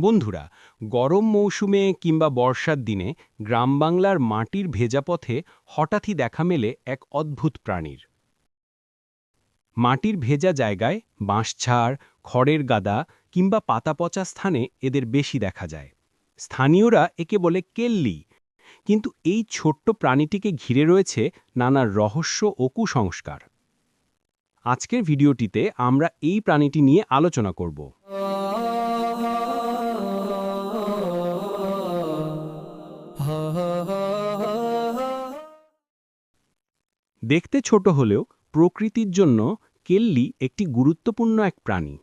বন্ধুরা, গরম মৌসুমে কিংবা বর্ষার দিনে গ্রাম বাংলার মাটির ভেজা পথে হঠাৎই দেখা মেলে এক অদ্ভুত প্রাণীর। মাটির ভেজা জায়গায় বাঁশঝাড়, খড়ের গাদা কিংবা পাতা পচা স্থানে এদের বেশি দেখা যায়। স্থানীয়রা একে বলে কেল্লি। কিন্তু এই ছোট্ট প্রাণীটিকে ঘিরে রয়েছে নানা রহস্য ও কুসংস্কার। আজকের ভিডিওটিতে আমরা এই প্রাণীটি নিয়ে আলোচনা করব। দেখতে ছোট হলেও প্রকৃতির জন্য কেল্লি একটি গুরুত্বপূর্ণ এক প্রাণী।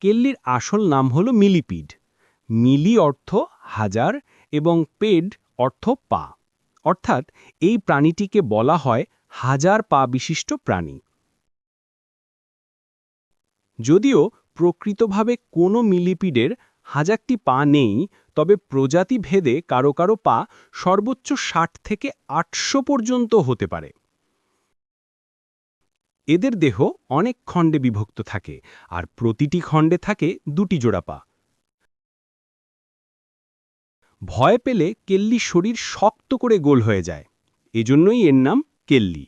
কেল্লির আসল নাম হল মিলিপিড। মিলি অর্থ হাজার এবং পেড অর্থ পা। অর্থাৎ এই প্রাণীটিকে বলা হয় হাজার পা বিশিষ্ট প্রাণী। যদিও প্রকৃতভাবে কোনো মিলিপিডের হাজারটি পা নেই, তবে প্রজাতি ভেদে কারও কারও পা সর্বোচ্চ ষাট থেকে আটশো পর্যন্ত হতে পারে। এদের দেহ অনেক খণ্ডে বিভক্ত থাকে, আর প্রতিটি খণ্ডে থাকে দুটি জোড়া পা। ভয় পেলে কেল্লি শরীর শক্ত করে গোল হয়ে যায়, এজন্যই এর নাম কেল্লি।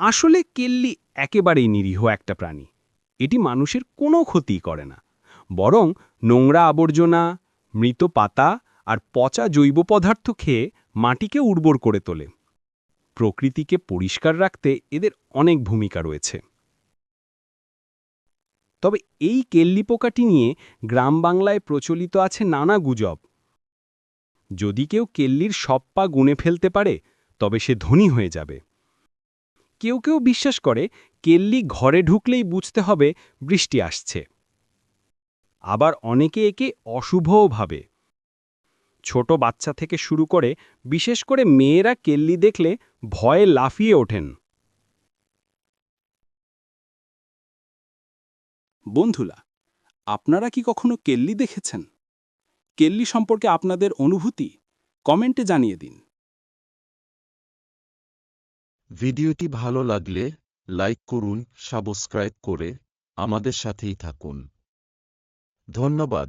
আসলে কেল্লি একেবারেই নিরীহ একটা প্রাণী, এটি মানুষের কোনো ক্ষতি করে না। বরং নোংরা আবর্জনা, মৃত পাতা আর পচা জৈব পদার্থ খেয়ে মাটিকে উর্বর করে তোলে। প্রকৃতিকে পরিষ্কার রাখতে এদের অনেক ভূমিকা রয়েছে। তবে এই কেল্লি পোকাটি নিয়ে গ্রাম বাংলায় প্রচলিত আছে নানা গুজব। যদি কেউ কেল্লির সব পা গুনে ফেলতে পারে, তবে সে ধনী হয়ে যাবে। কেউ কেউ বিশ্বাস করে কেল্লি ঘরে ঢুকলেই বুঝতে হবে বৃষ্টি আসছে। আবার অনেকে একে অশুভও ভাবে। ছোট বাচ্চা থেকে শুরু করে বিশেষ করে মেয়েরা কেল্লি দেখলে ভয়ে লাফিয়ে ওঠেন। বন্ধুলা আপনারা কি কখনো কেল্লি দেখেছেন? কেল্লি সম্পর্কে আপনাদের অনুভূতি কমেন্টে জানিয়ে দিন। ভিডিওটি ভালো লাগলে লাইক করুন সাবস্ক্রাইব করে আমাদের সাথেই থাকুন। ধন্যবাদ।